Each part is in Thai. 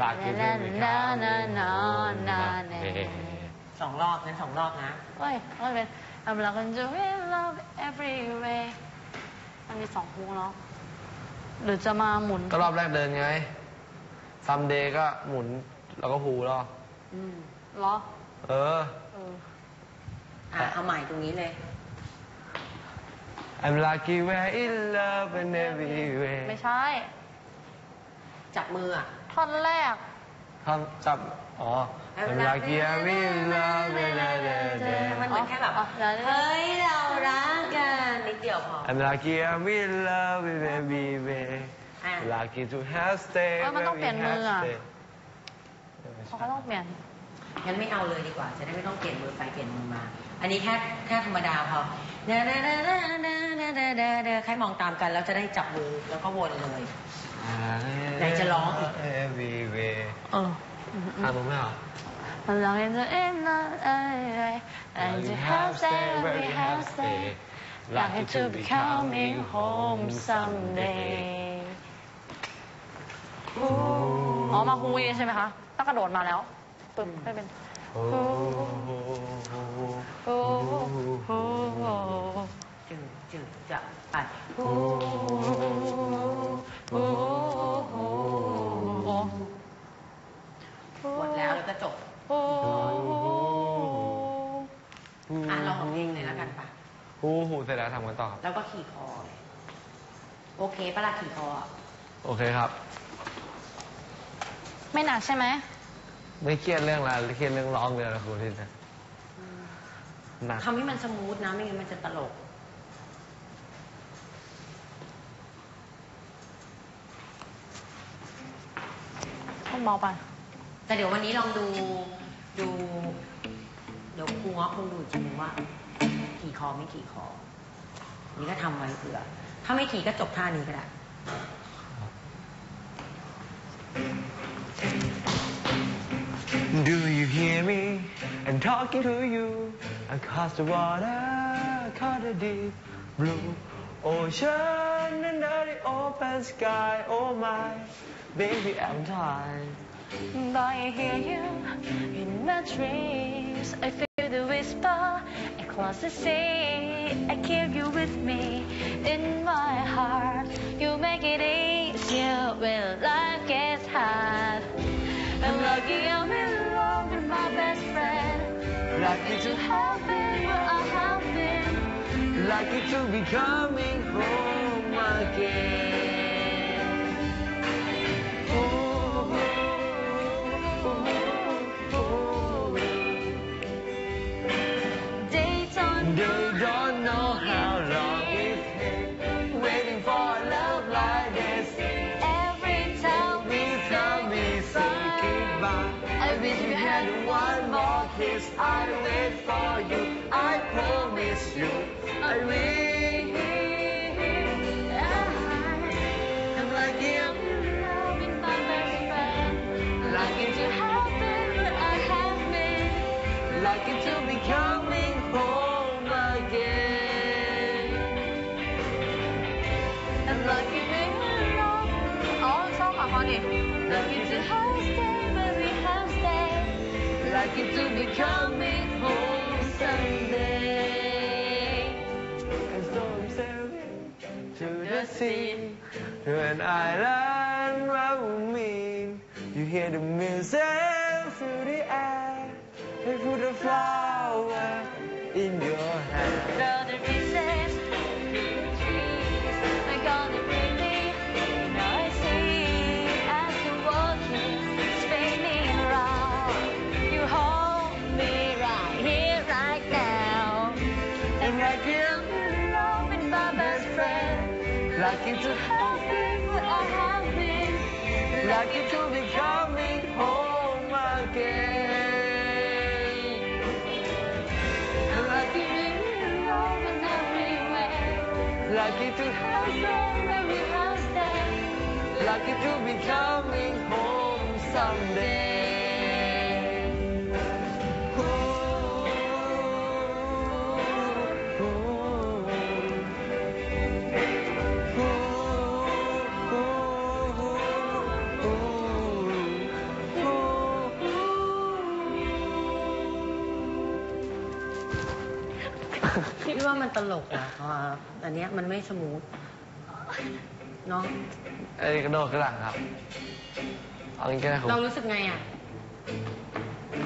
Like you to be coming home again สองรอบนั้นสองรอบนะเฮ้ยมันเป็น I'm looking to in love every way มันมีสองฮุกเนาะหรือจะมาหมุนก็รอบแรกเดินไงซัมเดย์ก็หมุนแล้วก็ฮูแล้วอืมเหรอ เออ เออ อะเอาใหม่ตรงนี้เลย I'm lucky we're in love in every way ไม่ใช่ จับมืออะ ท่อนแรก คำจับอ๋อ I'm lucky I'm in love ดเดด a lady มันเหมือนแค่แบบเฮ้ย เรารักกันนิดเดียวพอ I'm lucky I'm in love with a baby อะ lucky to have มันต้องเปลี่ยนมืออะเขาก็ต้องเปลี่ยน งั้นไม่เอาเลยดีกว่า จะได้ไม่ต้องเปลี่ยนมือไปเปลี่ยนมือมา อันนี้แค่แค่ธรรมดาพอเดาเดาเดาเดาเดาเดาเครมองตามกันแล้วจะได้จับมือแล้วก็วนเลย ไหนจะร้องอีก every way เอออ่านมึงไม่เหรอ I'm looking to in love every way and to have stay where we have stay lucky to be coming home someday อ๋อ มาฮูยใช่ไหมคะต้องกระโดดมาแล้วปึ๊บไม่เป็นโอ้โอ้โหจึงจึงจะไปโอ้โหห มดแล้วแล้วก็จบโอ้โหอะเราของเองเลยแล้วกันปะฮูฮูเสร็จแล้วทำกันต่อครับ แล้วก็ขี่คอเลยโอเคปะล่ะขี่คออะโอเคครับ ไม่หนักใช่ไหม ไม่เครียดเรื่องอะไรเครียดเรื่องร้องเลยนะครูที่นะหนักทำให้มันสมูทนะไม่งั้นมันจะตลก ต้องเบาไป แต่เดี๋ยววันนี้ลองดูดู เดี๋ยวครูง้อคงดูอีกทีนึงว่าขี่คอไม่ขี่คอ นี่ก็ทำไว้เผื่อ ถ้าไม่ขี่ก็จบท่านี้ก็ได้ Do you hear me? I'm talking to you across the water, across the deep blue ocean under the open sky. Oh my, baby, I'm tired. But I hear you in my dreams. I feel the whisper across the sea. I keep you with me in my heart. You make it easier when life gets hard. I'm lucky I'm in love with my best friend. Lucky to Have been where I have been. lucky to be coming home again. More kiss. I wait for you. I promise you. I will. Lucky to be coming home someday. And so I'm sailing to the sea, to an island we meet. You hear the music through the air, they put a flower in your hand. Lucky to Have been what I have been. lucky to be coming home again. Lucky, in love in every way. lucky to Have where we have stayed. lucky to be coming home someday. พี่ว่ามันตลกนะเพราะว่าอันเนี้ยมันไม่สมูทเนาะไอ้กระโดดกระหลังครับเอางี้ก็ได้ครับเรารู้สึกไงอะ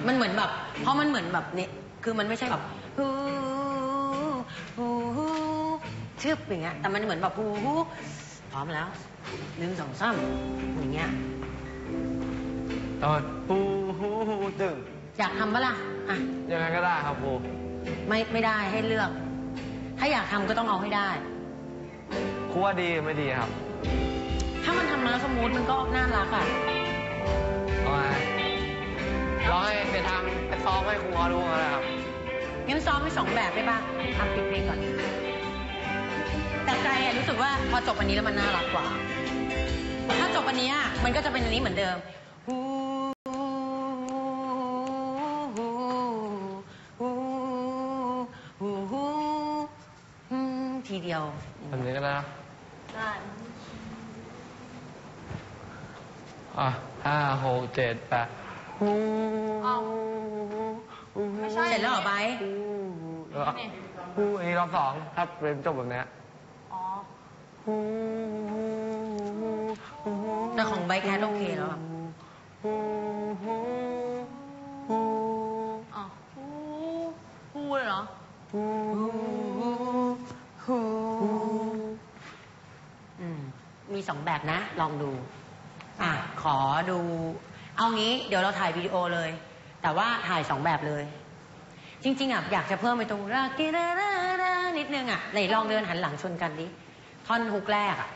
มันเหมือนแบบ เพราะมันเหมือนแบบเนี่ยคือมันไม่ใช่แบบฮูฮูฮูชึบอย่างเงี้ยแต่มันเหมือนแบบฮูฮูพร้อมแล้วหนึ่งสองสามอย่างเงี้ยโดดฮูฮูฮูตึงอยากทำปะล่ะอะยังไงก็ได้ครับครู ไม่ไม่ได้ให้เลือก ถ้าอยากทำก็ต้องเอาให้ได้ ครูว่าดีหรือไม่ดีครับถ้ามันทำมาแล้วสมูทมันก็น่ารักอะ เอาไงร้องให้ไปทำไปซ้อมให้ครูเขาดูกันนะครับ งั้นซ้อมไปสองแบบได้ป่ะทำปิดเพลงก่อน แต่ใจอะรู้สึกว่าพอจบอันนี้แล้วมันน่ารักกว่า ถ้าจบอันเนี้ยมันก็จะเป็นอันนี้เหมือนเดิมฮูฮูฮูฮูฮูอืมทีเดียว แบบนี้ก็ได้นะ ได้ อะห้าหกเจ็ดแปดฮูเอาไม่ใช่ เสร็จแล้วเหรอไบร์ทแล้วก็ฮูอันนี้รอบสองถ้าเป็นจบแบบเนี้ยอ๋อฮูแต่ของไบร์ทแคทโอเคแล้วอะฮูฮูฮูอ๋อฮู้ฮู้เลยเหรอฮูฮูอืมมีสองแบบนะ ลองดู อะขอดู เอางี้เดี๋ยวเราถ่ายวิดีโอเลย แต่ว่าถ่ายสองแบบเลย จริง ๆอะอยากจะเพิ่มไปตรงรักกิรารารานิดนึงอะไหนลองเดินหันหลังชนกันดิท่อนฮุกแรกอะ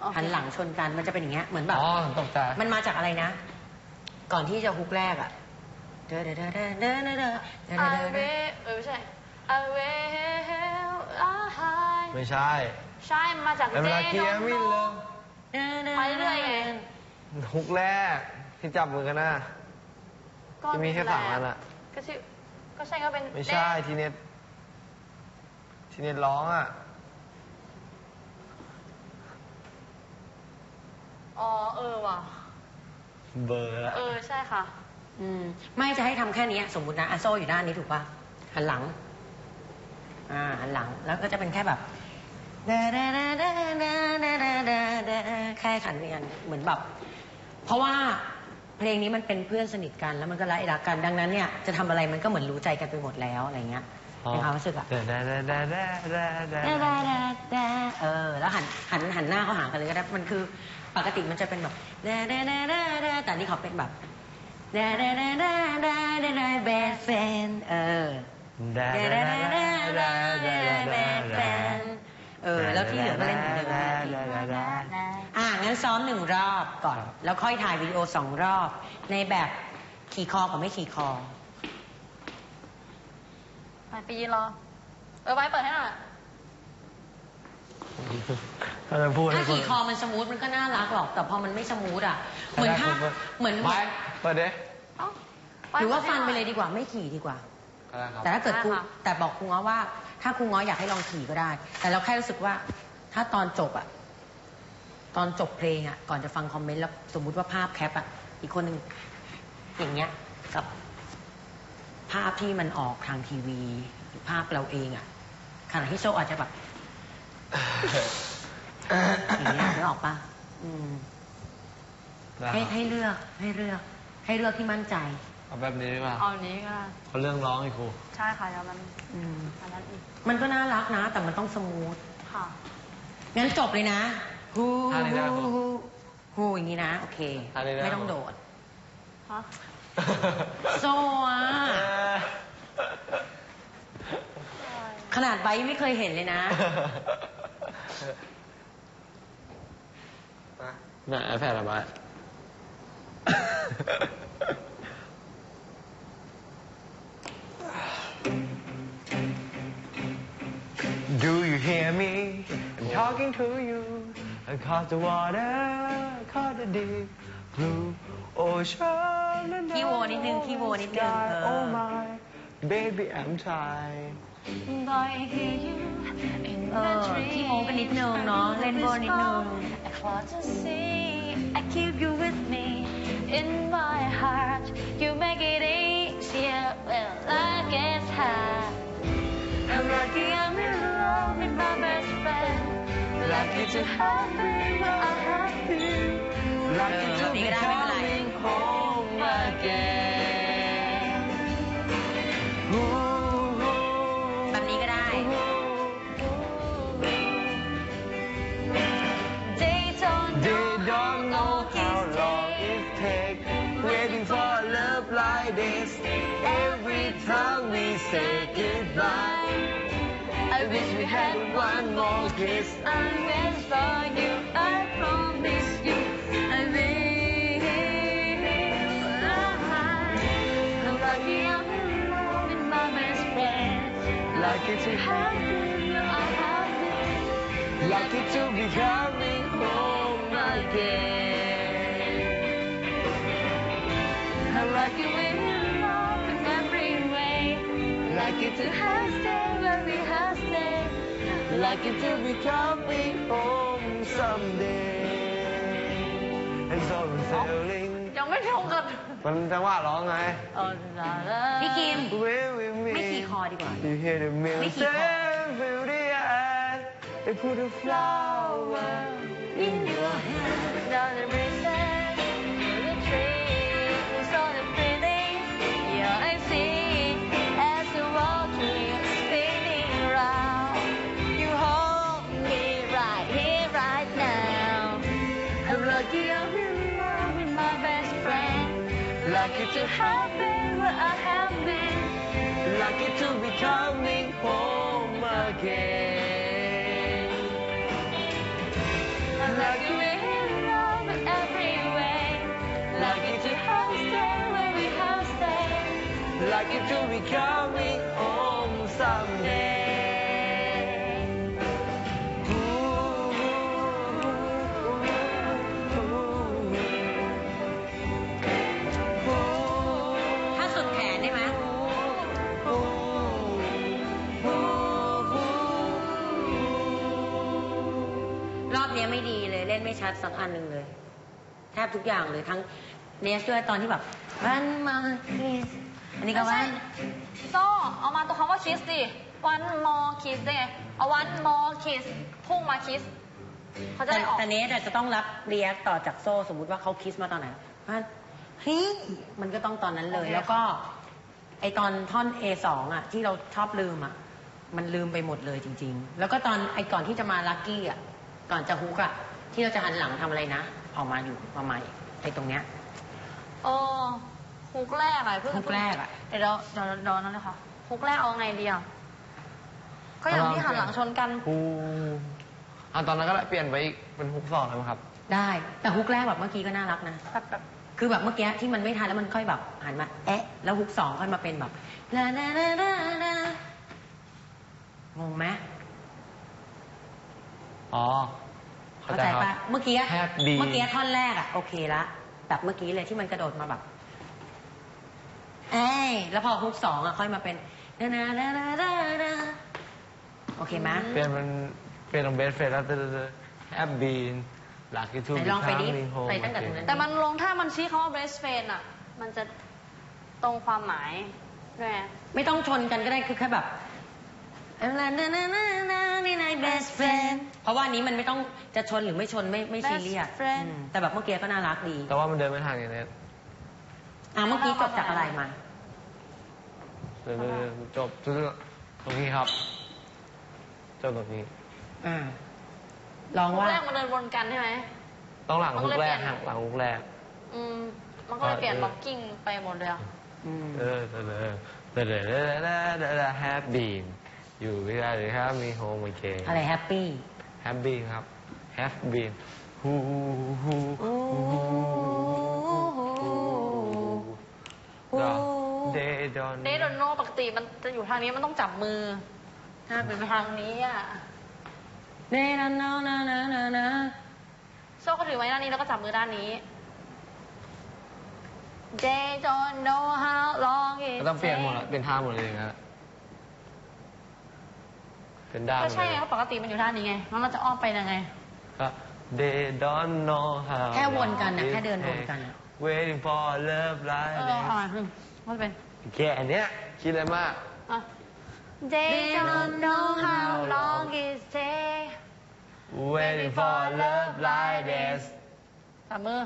โอเคหันหลังชนกันมันจะเป็นอย่างเงี้ยเหมือนแบบอ๋อตกใจมันมาจากอะไรนะ ก่อนที่จะฮุกแรกอะเดอเดอเดอเดอเดอเดอเดอเดอเดอ I เดอ will เออไม่ใช่ I will I ไม่ใช่ ใช่มาจากแต่เวลาเกียร์ไม่เลิกไปเรื่อยไง ฮุกแรกที่จับมือกันนะก็ที่มีแค่สามอันอะ ก็ชื่อก็ใช่ก็เป็นไม่ใช่ทีเน็ตทีเน็ตร้องอะ อ๋อเออว่ะ เบอร์ละเออใช่ค่ะ อืมไม่จะให้ทำแค่นี้สมมตินะอาโซอยู่ด้านนี้ถูกป่ะหันหลัง อ่าหันหลังแล้วก็จะเป็นแค่แบบแค่ขันเรียนเหมือนแบบ เพราะว่าเพลงนี้มันเป็นเพื่อนสนิทกันแล้วมันก็รักรักกันดังนั้นเนี่ยจะทำอะไรมันก็เหมือนรู้ใจกันไปหมดแล้วอะไรเงี้ยในความรู้สึกอะเดาเดาเดาเดาเดาเดาเดาเออ แล้วหันหันหันหน้าเขาหากันเลยก็ได้มันคือปกติมันจะเป็นแบบแต่นี่เขาเป็นแบบ da da da da da da da bad fan เออเดา da เดา da da เดา da เดา da เดา da เดา bad fan เออ แล้วที่เหลือก็เล่นเหมือนเดิม อะงั้นซ้อมหนึ่งรอบก่อน แล้วค่อยถ่ายวิดีโอสองรอบ ในแบบขี่คอกับไม่ขี่คอ ไปไปยืนรอ เออไว้เปิดให้หน่อยถ้าจะพูดถ้าให้ขี่คอมันสมูทมันก็น่ารักหรอก แต่พอมันไม่สมูทอะ เหมือนถ้าเหมือนไปเปิดดิเอ้าหรือว่าฟันไปเลยดีกว่าไม่ขี่ดีกว่าแต่ถ้าเกิดครูได้ค่ะแต่บอกครูง้อว่า ถ้าครูง้ออยากให้ลองขี่ก็ได้ แต่เราแค่รู้สึกว่า ถ้าตอนจบอะ ตอนจบเพลงอะก่อนจะฟังคอมเมนต์แล้วสมมุติว่าภาพแคปอะอีกคนหนึ่งอย่างเงี้ยกับภาพที่มันออกทางทีวีหรือภาพเราเองอะขณะที่โซอาจจะแบบอย่างเงี้ยนึกออกปะอืมให้ให้เลือกให้เลือก ให้เลือกที่มั่นใจ เอาแบบนี้ดีกว่าเอานี้ก็ได้เขาเรื่องร้องอีกครูใช่ค่ะเดี๋ยวมันอืมอันนั้นอีกมันก็น่ารักนะ แต่มันต้องสมูทค่ะ งั้นจบเลยนะ ฮูท่านี้ได้ปะฮูฮูอย่างนี้นะ โอเค ท่านี้ได้ปะไม่ต้องโดด ฮะโซอะ ขนาดไบร์ทไม่เคยเห็นเลยนะ น่ะไอแพดอะไร Do you hear me? I'm talking to you. Across the water, across the deep blue ocean. and ขี้โวนิดนึงขี้โวนิดนึง sky. เออ Oh my, baby, I'm tired. I hear you in เอ my อ dreams ขี้โมกันนิดนึงเนาะ เล่นโบนิดนึง I want to see I keep you with me in my heart you make it easier when life gets hard I'm lucky Lucky to have you where I have you Lucky to be coming home again แบบนี้ก็ได้ They don't They know don't know how long it takes waiting for a love like this. Every time we say goodbye, I wish we had one more kiss. I wish for you, I promise you, I will. I'm lucky I'm in love with my best friend. Lucky to have you, I have you. lucky to be coming home again. I'm lucky we're in love in every way. Lucky to have stayed where we have. lucky to be coming home someday. And so I'm sailing. ยังไม่ลงกัน มันจังหวะร้องไง พี่คิม Away with me. ไม่ขี่คอดีกว่า You hear the ไม่ขี่ music คอ feel the air They put a flower in your hand Down the reason Lucky to have been where I have been. Lucky to be coming home again. Lucky we're in love in every way lucky to have stayed where we have stayed. Lucky to be coming ชัดสักอันหนึ่งเลย แทบทุกอย่างเลยทั้งเนสด้วยตอนที่แบบวันมาคิสอันนี้ก็ว่าโซ่เอามาตัวคำว่า kiss ดิ one more kiss ได้ไงเอา one more kiss พุ่งมา kiss เขาจะแต่ได้ออกแต่เนสอาจจะต้องรับเรียกต่อจากโซ่สมมุติว่าเขาคิสมาตอนไหนว่าเฮ้ยมันก็ต้องตอนนั้นเลยโอเคแล้วก็ ไอตอนท่อน A2 อะที่เราชอบลืมอะมันลืมไปหมดเลยจริง ๆ แล้วก็ตอนไอก่อนที่จะมาลักกี้อะก่อนจะฮุกอะ ที่เราจะหันหลังทำอะไรนะ ออกมาอยู่มาใหม่ไอตรงเนี้ยเออฮุกแรกอะเพิ่งฮุกแรกอะเดี๋ยวเดี๋ยวเดี๋ยวเดี๋ยวนั่นเลยค่ะฮุกแรกเอาไงดีอะก็อย่างที่หันหลังชนกัน ฮูอะตอนนั้นก็เปลี่ยนไปอีกเป็นฮุกสองเลยมั้งครับ ได้แต่ฮุกแรกแบบเมื่อกี้ก็น่ารักนะแบบแบบคือแบบเมื่อกี้ที่มันไม่ทันแล้วมันค่อยแบบหันมาแอะแล้วฮุกสองค่อยมาเป็นแบบลาลาลาลาลางงไหมอ๋อ เข้าใจปะเมื่อกี้แฮปปี้เมื่อกี้ท่อนแรกอะโอเคละแบบเมื่อกี้เลยที่มันกระโดดมาแบบ เอ้ยแล้วพอฮุกสองอะค่อยมาเป็นนานานานานานาโอเคไหมเปลี่ยนมันเปลี่ยนตรงเบสเฟสแล้วแฮปบีนหลักที่ทูไหนลองไปดิโฮมไปตั้งแต่ตรงนั้นแต่มันลงถ้ามันชี้คำว่า best friend อะมันจะตรงความหมายด้วยไง ไม่ต้องชนกันก็ได้คือแค่แบบ เพราะว่านี้มันไม่ต้องจะชนหรือไม่ชนไม่ไม่ซีเรียสอืแต่แบบเมื่อกี้ก็น่ารักดีแต่ว่ามันเดินไม่ทางอย่างนี้อะเมื่อกี้จบจากอะไรมา เดินเรื่อยๆจบตรงนี้ครับ จบตรงนี้ อ่าลองว่า แรกมันเดินวนกันใช่ไหม ต้องหลังลูกแรกหักหลังลูกแรก อืม มันก็เลยเปลี่ยนบ็อกกิ้งไปหมดเลยอะเอืม เออเออเออเออเออแฮปปี้ อยู่ไม่ได้เลยครับมีโฮมโอเคอะไรแฮปปี้แฮปบีนครับแฮปบีนฮูฮูฮูฮูเดดอนเดโดโนปกติมันจะอยู่ทางนี้มันต้องจับมือถ้าเป็นไปทางนี้อะเนนานานานานานาโซ่ก็ถือไว้ด้านนี้แล้วก็จับมือด้านนี้ They don't know how long it ก็ต้องเปลี่ยนหมดละเป็นท่าหมดเลยนะ เป็นด้านหมก็ดใช่เลยไงปกติมันอยู่ด้านนี้ไงแล้วเราจะอ้อมไปยังไง ก็ they don't know how แค่วนกันนะ long it แค่เดินวนกัน takes อะ waiting for love เอ like อ this เอามาคือมันเป็นแค่อันเนี้ยคิดอะไรมาก อะ They don't know how long it take waiting for love like this สามมือ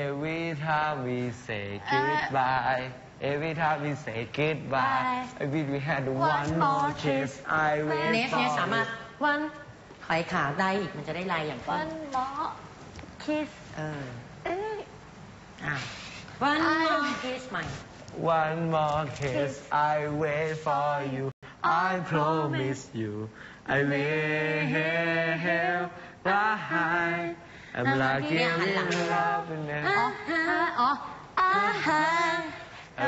Every time we say goodbye Every time we say goodbye I wish we had one more kiss I เน wait สเนี่ยสามารถ for วันถอยขาได้อีกมันจะได้ลายอย่างวัเพิ่นมหมอคิสเออเอ้ย อะวันมอคิสใหม่ One more kiss I wait for you I promise you I will right I'm lucky I'm in love with อ๋อ you อ๋ออาฮะ I'm lucky I'm in love with my best เอ๊ะ friend อ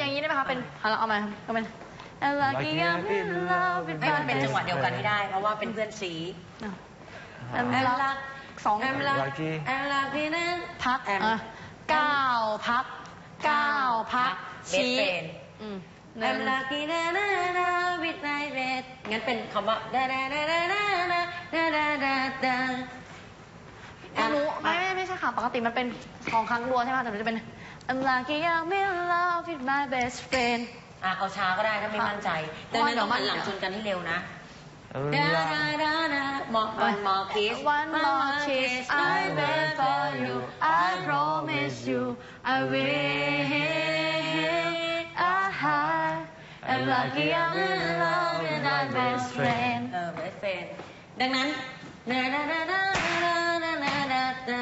ย่างนี้ได้ไหมคะเป็นเอาเอามาก็เป็น I'm lucky I'm in love with ให้มันเป็นจังหวะเดียวกันให้ได้ เพราะว่าเป็นเพื่อนสี I'm luck สองแอมลักแอมลักพี่นั้นพักแอมอะก้าพักเก้าพักชี้แอมลักพี่นานนาวิดไนเบสงั้นเป็นคำว่าดาดาดาดาดาดาดาดา ดาไม่รู้ไม่ไม่ไม่ใช่ค่ะปกติมันเป็นสองครั้งรัวใช่ไหมแต่มันจะเป็น I'm lucky I'm in love with my best friend อะเอาช้าก็ได้ถ้าไม่มั่นใจแต่เนื้อต้องหันหลังชนกันให้เร็วนะ I'm ดา in ดา love ดาดาหมอวันมอคิส One more kiss I wait for you I promise you I will I I'm lucky I'm in love with my best friend เออเบสเฟนดังนั้นดาดาดาดาดา ดา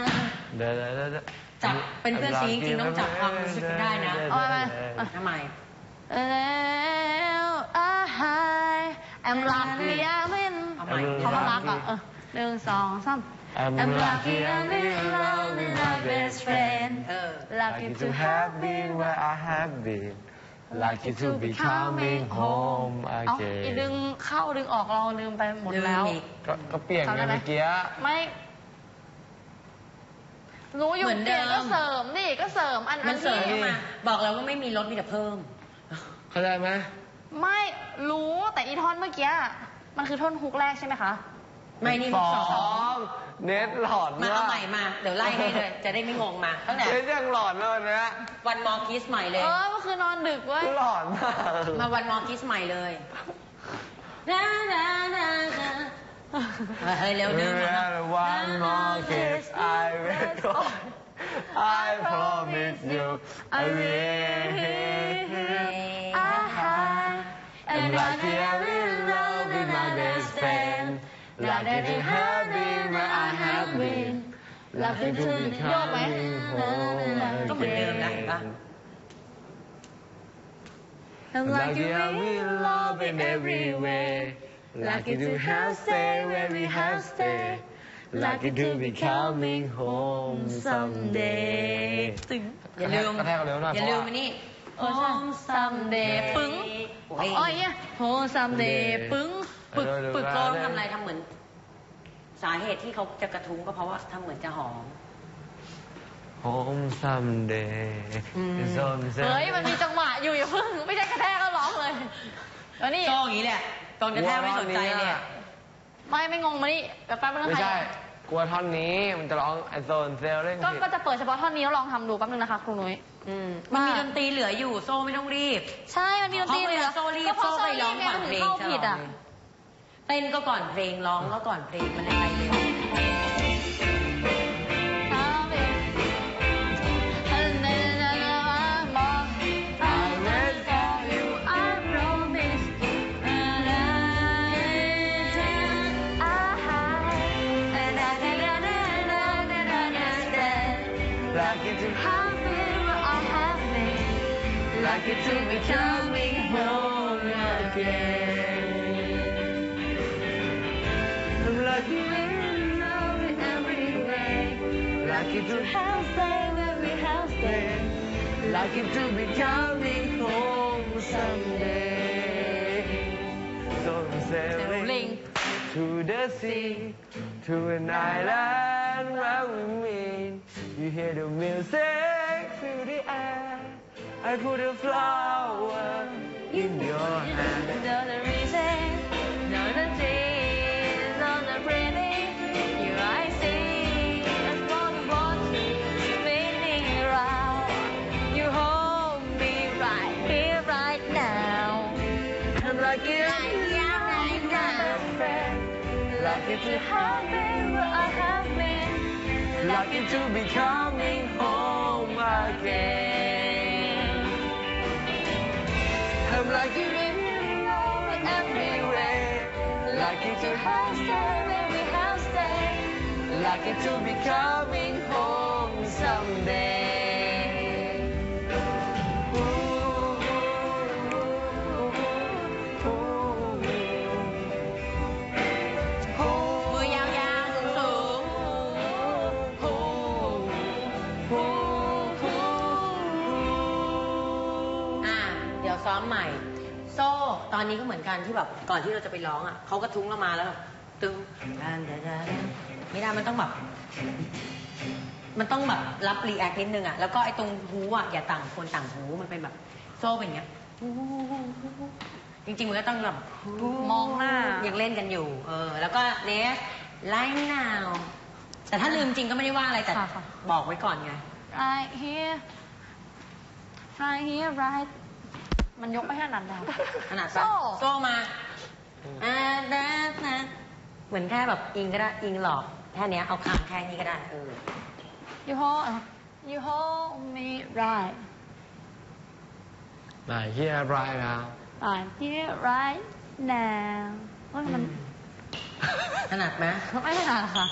ดาดาดา Da, da, da, da. จับเป็นเพื่อนซีจริงๆต้องจับความรู้สึกให้ได้นะเอาไปไปทำไม แล้วอาหายแอมรักเรียวินเอาใหม่ เขามารักอะเออหนึ่งสองสาม I'm lucky I'm in love with my best friend เออ lucky Lucky to to have have been where I have been Lucky to be coming home เอาอี again ดึงเข้าดึงออกเราลืมไปหมดแล้วลืมอีกก็ก็เปลี่ยนจำได้ไงไหมเมื่อกี้ ไม่ รู้อยู่เหมือนเดิเปลี่ยนมก็เสริมดิก็เสริมอันมัอันนเสริที่มเข้ามา บอกแล้วว่าไม่มีลดมีแต่เพิ่ม เข้าใจไหมไม่รู้แต่อีท่อนเมื่อกี้มันคือท่อนฮุกแรกใช่ไหมคะไม่นี่มุกสอง เน็ตหลอดมาเอาใหม่มา เดี๋ยวไล่ให้เลย จะได้ไม่งงมาตั้งแต่เน็ตยังหลอดเลยนะวันมอคิสใหม่เลย เออเมื่อคืนนอนดึกเว้ยหลอดมาก มาวันมอคิสใหม่เลยดาดาดาดา เฮ้ยเร็ว เรื่ เดิ อน มา ง one more kiss I will go I promise you I will I'm lucky I'm in love with my best friend Lucky to have been where I have been Lucky to be coming home ก็เหมือนเดิมนะเห็นปะ I'm lucky I'm in love in every way Lucky to have stay where we have stay Lucky to be coming home someday ตึงอย่าลืมกระแทกเร็วหน่อยอย่าเพลืราะมว่าอันนี้ Home someday ปึ้งโอ้ยอ๋อเนี่ย Home someday ปึ้งปึกปึกก็ทำอะไรทำเหมือน สาเหตุที่เขาจะกระทุ้งก็เพราะว่าทำเหมือนจะหอม Home someday อืม Someday เฮ้ย มันมีจังหวะอยู่อย่าเพิ่ง ไม่ใช่กระแทกก็ร้องเลยแล้วนี่โซ่อย่างนี้แหละ ตอนกระแทกไม่สนใจเนี่ย ไม่ไม่งงมานี่แป๊บนึงไม่นะใช่คะกลัวท่อนนี้มันจะร้องไอโซนเซลเล่นก็ผิดก็จะเปิดเฉพาะท่อนนี้แล้วลองทำดูแป๊บนึงนะคะครูนุ้ยอืมมันมีดนตรีเหลืออยู่โซ่ไม่ต้องรีบ ใช่ มันมีดนตรีเพราะเวลาโซ่รีบก็เพราะโซ่ไปร้องโซ่ก่อนรีบเพลไงงเข้าจะผิดร้ออะงเต้นก็ก่อนเพลงร้องก็ก่อนเพลงมันเลยไปเร็ว coming home again I'm lucky in love in every Lucky to have where we have stay Lucky to be coming home someday So I'm sailing to the sea To an island where we meet You hear the music I put a flower in your hand Not a reason, not a day, not a pretty. You I see, and one water spinning around. You hold me right here, right now. I'm lucky I'm Right now, right now. Lucky to have been where I have been. Lucky to be coming home again. I'm be love every way. Lucky to have stayed where we have stayed. Lucky to be coming home someday. อนนี้ก็เหมือนกันที่แบบก่อนที่เราจะไปร้องอะเขาก็ทุ้งเรามาแล้วแบบตึงดันดันดันไม่ได้มันต้องแบบมันต้องแบบรับรีแอคนิดนึงอะแล้วก็ไอ้ตรงหูอะอย่าต่างคนต่างหูมันเป็นแบบโซ่เป็นอย่างเงี้ยจริงๆมันก็ต้องแบบมองหน้ายังเล่นกันอยู่ เออ แล้วก็เนสไลน์นาวแต่ถ้าลืมจริงก็ไม่ได้ว่าอะไรแต่ค่ะค่ะบอกไว้ก่อนไง Right here, right here, right. มันยกไปขนาดนั้นขนาดโซ่ปะโซ่มาอ่านะนะเหมือนแค่แบบอิงก็ได้ อิงหลอกแค่เนี้ยเอาคางแค่นี้ก็ได้เออ You hold, you hold me right, Like here right now. right here, right now. เฮ้ยมันขนาดไหมไม่ขนาดค่ะ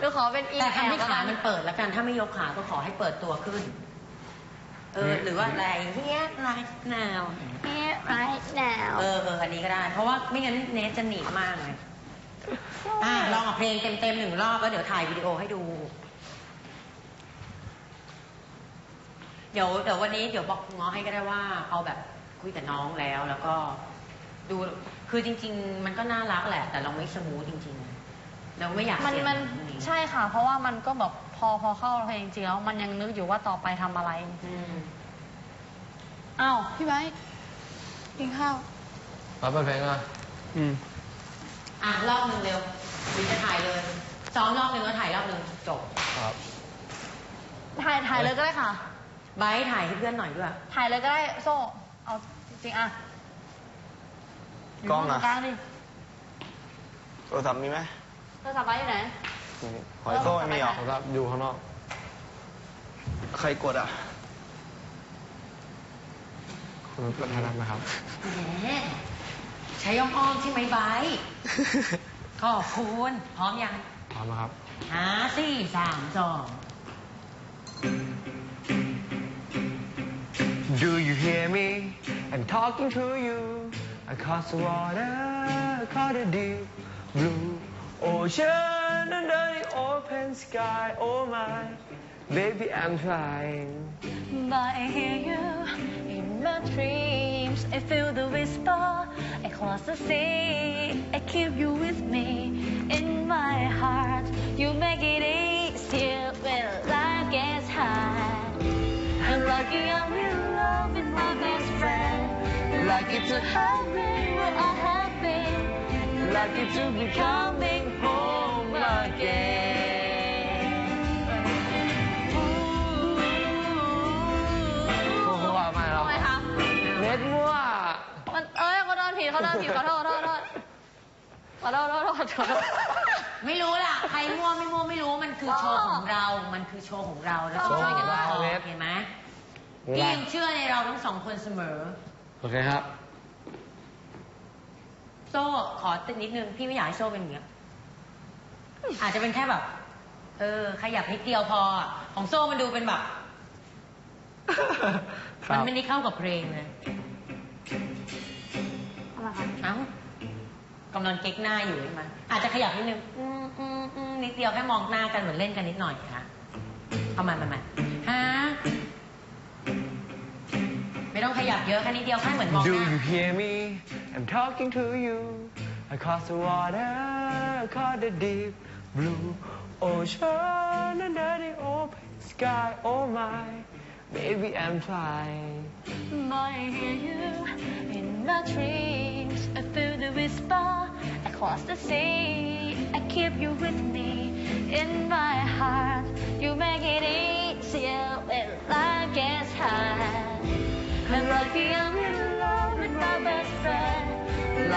ดูขอเป็นอีแต่แอทำให้ลแล้วขากันมันเปิดแล้วกัน ถ้าไม่ยกขาก็ขอให้เปิดตัวขึ้น เออ หรือว่าอะไรเฮียไรนาว Here, right now. เออเอออันนี้ก็ได้ เพราะว่าไม่งั้นเนสจะหนีมากเลยอะลองเอาเพลงเต็มๆหนึ่งรอบแล้วเดี๋ยวถ่ายวิดีโอให้ดู เดี๋ยวเดี๋ยววันนี้เดี๋ยวบอกง้อให้ก็ได้ว่า เอาแบบคุยกับน้องแล้วแล้วก็ดูคือจริง ๆ มันก็น่ารักแหละ แต่เราไม่สมูทจริงๆเราไม่อยากมันเสียมันตรงนี้ใช่ค่ะ เพราะว่ามันก็แบบพ อพอเข้าเพลงจริงๆแล้วมันยังนึกอยู่ว่าต่อไปทำอะไรอืมอ้าวพี่ไบร์ทกินข้าว มาเปิดเพลงอะอืม อะรอบหนึ่งเร็วหรือจะถ่ายเลย ซ้อมรอบหนึ่งแล้วถ่ายรอบหนึ่งจบครับ ถ่ายถ่ายเลยก็ได้ค่ะ ไบร์ทถ่ายให้เพื่อนหน่อยด้วย ถ่ายเลยก็ได้โซ่เอาจริงๆอะกล้องอะยู่ตรกลางดิโทรศัพท์มีไหมโทรศัพท์ไว้อยู่ไหน หอยโซ่ไม่มีหรอโทรศัพท์อยู่ข้างนอก ใครกดอะ คุณประธานันนะครับ แหมใช้ย่อมอ้อมๆใช่ไหมไบร์ทขอบคุณพร้อมยังพร้อมนะครับห้าสี่สามสอง Do you hear me? I'm talking to you across the water, across the deep blue ocean and the open sky. Oh my, baby, I'm flying. But I hear you in my dreams. I feel the whisper. I cross the sea. I keep you with me in my heart. You make it easier when life gets hard. I'm lucky I'm in love with my best friend. Lucky to have Lucky to be coming home again. โอ้โหว่าไม่หรอกทำไมคะ เน็ตมั่วมันเอ้ยเขาโดนผิดเขาโดนผิดขอโทษขอโทษขอโทษขอโทษขอโทษ ไม่รู้ล่ะ ใครมั่วไม่มั่วไม่รู้ มันคือโชว์ของเรา มันคือโชว์ของเราแล้วช่วยกันต่อเห็นไหมพี่ยังเชื่อในเราทั้งสองคนเสมอ โอเคครับ โซ่ขอติดนิดนึง พี่ไม่อยากให้โซ่เป็นอย่างเงี้ย อาจจะเป็นแค่แบบ เออ ขยับนิดเดียวพอ ของโซ่มันดูเป็นแบบ ครัมันบ ไม่ได้เข้ากับเพลงเลยอะไรคะเอ้ากำลังเก๊กหน้าอยู่ใช่ไหมอาจจะขยับนิดนึงอืมอืมอืมนิดเดียวแค่มองหน้ากันเหมือนเล่นกันนิดหน่อยค่ะเอามามามาฮะไม่ ต้องขยับเยอะแค่นิดเดียวแค่เหมือนมองห Do น้า you hear me? I'm talking to you across the water, across the deep blue ocean, under the open sky. Oh my, baby, I'm flying. But I hear you in my dreams. I feel the whisper across the sea. I keep you with me in my heart. You make it easier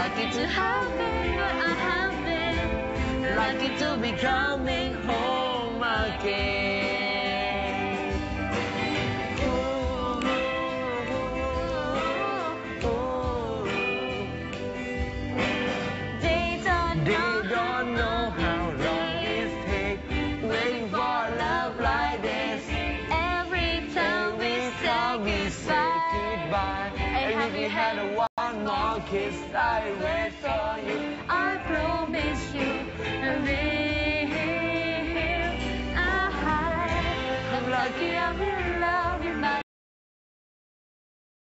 Lucky to have been where I have been. Lucky to be coming home again. kiss I wear for you. I promise you a real. I'm lucky I'm.